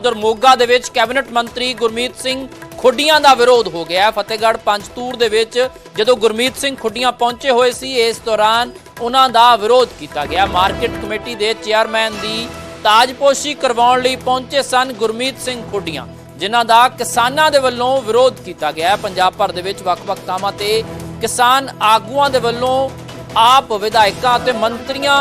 ਉਧਰ ਮੋਗਾ ਦੇ ਵਿੱਚ ਕੈਬਨਿਟ ਮੰਤਰੀ ਗੁਰਮੀਤ ਸਿੰਘ ਖੁੱਡੀਆਂ ਦਾ ਵਿਰੋਧ ਹੋ ਗਿਆ ਫਤਿਹਗੜ੍ਹ ਪੰਜਤੂਰ ਦੇ ਵਿੱਚ ਜਦੋਂ ਗੁਰਮੀਤ ਸਿੰਘ ਖੁੱਡੀਆਂ ਪਹੁੰਚੇ ਹੋਏ ਸੀ, ਇਸ ਦੌਰਾਨ ਉਹਨਾਂ ਦਾ ਵਿਰੋਧ ਕੀਤਾ ਗਿਆ। ਮਾਰਕੀਟ ਕਮੇਟੀ ਦੇ ਚੇਅਰਮੈਨ ਦੀ ਤਾਜਪੋਸ਼ੀ ਕਰਵਾਉਣ ਲਈ ਪਹੁੰਚੇ ਸਨ ਗੁਰਮੀਤ ਸਿੰਘ ਖੁੱਡੀਆਂ, ਜਿਨ੍ਹਾਂ ਦਾ ਕਿਸਾਨਾਂ ਦੇ ਵੱਲੋਂ ਵਿਰੋਧ ਕੀਤਾ ਗਿਆ ਪੰਜਾਬ ਭਰ ਦੇ ਵਿੱਚ ਵੱਖ-ਵੱਖ ਥਾਵਾਂ ਤੇ ਕਿਸਾਨ ਆਗੂਆਂ ਦੇ ਵੱਲੋਂ ਆਪ ਵਿਧਾਇਕਾਂ ਅਤੇ ਮੰਤਰੀਆਂ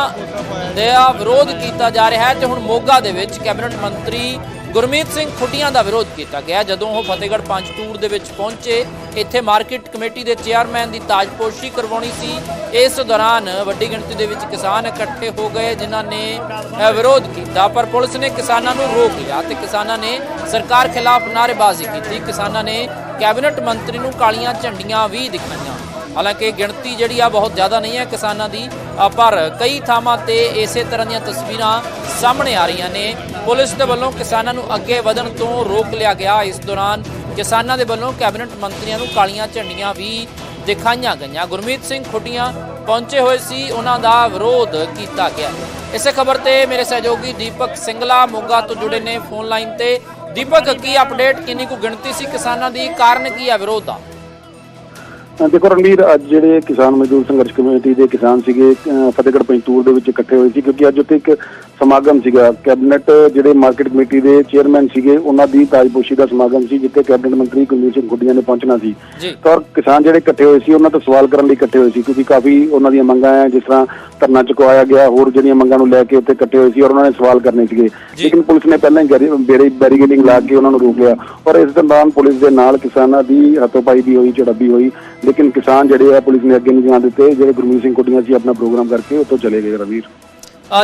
ਦਾ ਵਿਰੋਧ ਕੀਤਾ ਜਾ ਰਿਹਾ ਹੈ ਤੇ ਹੁਣ ਮੋਗਾ ਦੇ ਵਿੱਚ ਕੈਬਨਿਟ ਮੰਤਰੀ ਗੁਰਮੀਤ ਸਿੰਘ ਖੁੱਡੀਆਂ ਦਾ ਵਿਰੋਧ ਕੀਤਾ ਗਿਆ ਜਦੋਂ ਉਹ ਫਤਿਹਗੜ੍ਹ ਪੰਜਤੂਰ ਦੇ ਵਿੱਚ ਪਹੁੰਚੇ। ਇੱਥੇ ਮਾਰਕੀਟ ਕਮੇਟੀ ਦੇ ਚੇਅਰਮੈਨ ਦੀ ਤਾਜਪੋਸ਼ੀ ਕਰਵਾਉਣੀ ਸੀ। ਇਸ ਦੌਰਾਨ ਵੱਡੀ ਗਿਣਤੀ ਦੇ ਵਿੱਚ ਕਿਸਾਨ ਇਕੱਠੇ ਹੋ ਗਏ, ਜਿਨ੍ਹਾਂ ਨੇ ਵਿਰੋਧ ਕੀਤਾ। ਪਰ ਪੁਲਿਸ ਨੇ ਕਿਸਾਨਾਂ ਨੂੰ ਰੋਕ ਲਿਆ ਤੇ ਕਿਸਾਨਾਂ ਨੇ ਸਰਕਾਰ ਖਿਲਾਫ ਨਾਅਰੇਬਾਜ਼ੀ ਕੀਤੀ। ਕਿਸਾਨਾਂ ਨੇ ਕੈਬਨਿਟ ਮੰਤਰੀ ਨੂੰ ਕਾਲੀਆਂ ਝੰਡੀਆਂ ਵੀ ਦਿਖਾਈਆਂ। ਹਾਲਾਂਕਿ ਗਿਣਤੀ ਜਿਹੜੀ ਆ ਬਹੁਤ ਜ਼ਿਆਦਾ ਨਹੀਂ ਹੈ ਕਿਸਾਨਾਂ ਦੀ ਪਰ ਕਈ ਥਾਵਾਂ ਤੇ ਇਸੇ ਤਰ੍ਹਾਂ ਦੀਆਂ ਤਸਵੀਰਾਂ ਸਾਹਮਣੇ ਆ ਰਹੀਆਂ ਨੇ। ਪੁਲਿਸ ਦੇ ਵੱਲੋਂ ਕਿਸਾਨਾਂ ਨੂੰ ਅੱਗੇ ਵਧਣ ਤੋਂ ਰੋਕ ਲਿਆ ਗਿਆ। ਇਸ ਦੌਰਾਨ ਕਿਸਾਨਾਂ ਦੇ ਵੱਲੋਂ ਕੈਬਨਿਟ ਮੰਤਰੀਆਂ ਨੂੰ ਕਾਲੀਆਂ ਝੰਡੀਆਂ ਵੀ ਦਿਖਾਈਆਂ ਗਈਆਂ। ਗੁਰਮੀਤ ਸਿੰਘ ਖੁੱਡੀਆਂ ਪਹੁੰਚੇ ਹੋਏ ਸੀ, ਉਹਨਾਂ ਦਾ ਵਿਰੋਧ ਕੀਤਾ ਗਿਆ। ਇਸੇ ਖਬਰ ਤੇ ਮੇਰੇ ਸਹਿਯੋਗੀ ਦੀਪਕ ਸਿੰਗਲਾ ਮੋਗਾ ਤੋਂ ਜੁੜੇ ਨੇ ਫੋਨ ਲਾਈਨ ਤੇ। ਦੀਪਕ, ਕੀ ਅਪਡੇਟ? ਕਿੰਨੀ ਕੁ ਗਿਣਤੀ ਸੀ ਕਿਸਾਨਾਂ ਦੀ? ਕਾਰਨ ਕੀ ਹੈ ਵਿਰੋਧ ਦਾ? ਦੇਖੋ ਰਣਵੀਰ ਅੱਜ ਜਿਹੜੇ ਕਿਸਾਨ ਮਜ਼ਦੂਰ ਸੰਘਰਸ਼ ਕਮੇਟੀ ਦੇ ਕਿਸਾਨ ਸੀਗੇ ਫਤਿਹਗੜ੍ਹ ਪੰਜਤੂਰ ਦੇ ਵਿੱਚ ਇਕੱਠੇ ਹੋਏ ਸੀ ਕਿਉਂਕਿ ਅੱਜ ਉੱਥੇ ਇੱਕ ਸਮਾਗਮ ਸੀਗਾ। ਕੈਬਨਿਟ ਜਿਹੜੇ ਮਾਰਕੀਟ ਕਮੇਟੀ ਦੇ ਚੇਅਰਮੈਨ ਸੀਗੇ ਉਹਨਾਂ ਦੀ ਤਾਜਪੋਸ਼ੀ ਦਾ ਸਮਾਗਮ ਸੀ ਜਿੱਥੇ ਕੈਬਨਿਟ ਮੰਤਰੀ ਕੁਲਵੀਰ ਸਿੰਘ ਖੁੱਡੀਆਂ ਨੇ ਪਹੁੰਚਣਾ ਸੀ। ਤਾਂ ਕਿਸਾਨ ਜਿਹੜੇ ਇਕੱਠੇ ਹੋਏ ਸੀ ਉਹਨਾਂ ਤੋਂ ਸਵਾਲ ਕਰਨ ਲਈ ਇਕੱਠੇ ਹੋਏ ਸੀ ਕਿਉਂਕਿ ਕਾਫੀ ਉਹਨਾਂ ਦੀਆਂ ਮੰਗਾਂ ਹੈ ਜਿਸ ਤਰ੍ਹਾਂ ਧਰਨਾ ਚੁਕਵਾਇਆ ਗਿਆ ਹੋਰ ਜਿਹੜੀਆਂ ਮੰਗਾਂ ਨੂੰ ਲੈ ਕੇ ਉੱਥੇ ਇਕੱਠੇ ਹੋਏ ਸੀ ਔਰ ਉਹਨਾਂ ਨੇ ਸਵਾਲ ਕਰਨੇ ਸੀਗੇ। ਲੇਕਿਨ ਪੁਲਿਸ ਨੇ ਪਹਿਲਾਂ ਹੀ ਬੇੜੀ ਬੈਰੀਗੇਡਿੰਗ ਲਾ ਕੇ ਉਹਨਾਂ ਨੂੰ ਰੋਕ ਲਿਆ। ਔਰ ਇਸ ਦੌਰਾਨ ਪੁਲਿਸ ਦੇ ਨਾਲ ਕਿਸਾਨਾਂ ਦੀ ਹੱਥੋਪਾਈ ਵੀ ਹੋਈ ਝੜਪੀ ਹੋਈ। ਲੇਕਿਨ ਕਿਸਾਨ ਜਿਹੜੇ ਆ, ਪੁਲਿਸ ਨੇ ਅੱਗੇ ਨਹੀਂ ਜਾਣ ਦਿੱਤੇ। ਜਿਹੜੇ ਗੁਰਮੀਤ ਸਿੰਘ ਕੁੱਟੀਆਂ ਸੀ, ਆਪਣਾ ਪ੍ਰੋਗਰਾਮ ਕਰਕੇ ਉੱਥੋਂ ਚਲੇ ਗਏ ਰਵੀਰ।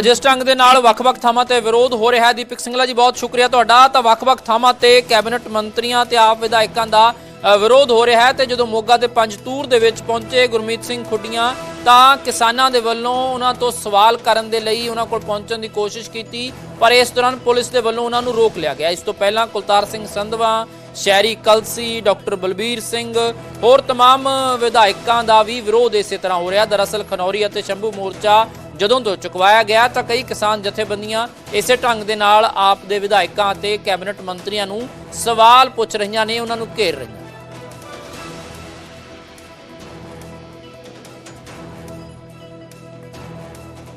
ਜਿਸ ਢੰਗ ਦੇ ਨਾਲ ਵੱਖ-ਵੱਖ ਥਾਵਾਂ ਤੇ ਵਿਰੋਧ ਹੋ ਰਿਹਾ ਹੈ, ਦੀਪਕ ਸਿੰਘਲਾ ਜੀ, ਬਹੁਤ ਸ਼ੁਕਰੀਆ ਤੁਹਾਡਾ। ਤਾਂ ਵੱਖ-ਵੱਖ ਥਾਵਾਂ ਤੇ ਕੈਬਨਿਟ ਮੰਤਰੀਆਂ ਤੇ ਆਪ ਵਿਧਾਇਕਾਂ ਦਾ ਵਿਰੋਧ ਹੋ ਰਿਹਾ ਹੈ ਤੇ ਜਦੋਂ ਮੋਗਾ ਦੇ ਪੰਜਤੂਰ ਦੇ ਵਿੱਚ ਪਹੁੰਚੇ ਗੁਰਮੀਤ ਸਿੰਘ ਖੁੱਡੀਆਂ, ਤਾਂ ਕਿਸਾਨਾਂ ਦੇ ਵੱਲੋਂ ਉਹਨਾਂ ਤੋਂ ਸਵਾਲ ਕਰਨ ਦੇ ਲਈ ਉਹਨਾਂ ਕੋਲ ਪਹੁੰਚਣ ਦੀ ਕੋਸ਼ਿਸ਼ ਕੀਤੀ। ਪਰ ਇਸ ਦੌਰਾਨ ਪੁਲਿਸ ਦੇ ਵੱਲੋਂ ਉਹਨਾਂ ਨੂੰ ਰੋਕ ਲਿਆ ਗਿਆ। ਇਸ ਤੋਂ ਪਹਿਲਾਂ ਕੁਲਤਾਰ ਸਿੰਘ ਸੰਧਵਾ ਸ਼ਹਿਰੀ ਕਲਸੀ ਡਾਕਟਰ ਬਲਬੀਰ ਸਿੰਘ ਹੋਰ तमाम ਵਿਧਾਇਕਾਂ ਦਾ ਵੀ ਵਿਰੋਧ ਇਸੇ ਤਰ੍ਹਾਂ ਹੋ ਰਿਹਾ ਦਰਅਸਲ ਖਨੌਰੀ ਅਤੇ ਸ਼ੰਭੂ ਮੋਰਚਾ ਜਦੋਂ ਤੋਂ ਚੁਕਵਾਇਆ ਗਿਆ ਤਾਂ ਕਈ ਕਿਸਾਨ ਜਥੇਬੰਦੀਆਂ ਇਸੇ ਢੰਗ ਦੇ ਨਾਲ ਆਪ ਦੇ ਵਿਧਾਇਕਾਂ ਅਤੇ ਕੈਬਨਿਟ ਮੰਤਰੀਆਂ ਨੂੰ ਸਵਾਲ ਪੁੱਛ ਰਹੀਆਂ ਨੇ ਉਹਨਾਂ ਨੂੰ ਘੇਰ ਰਹੀਆਂ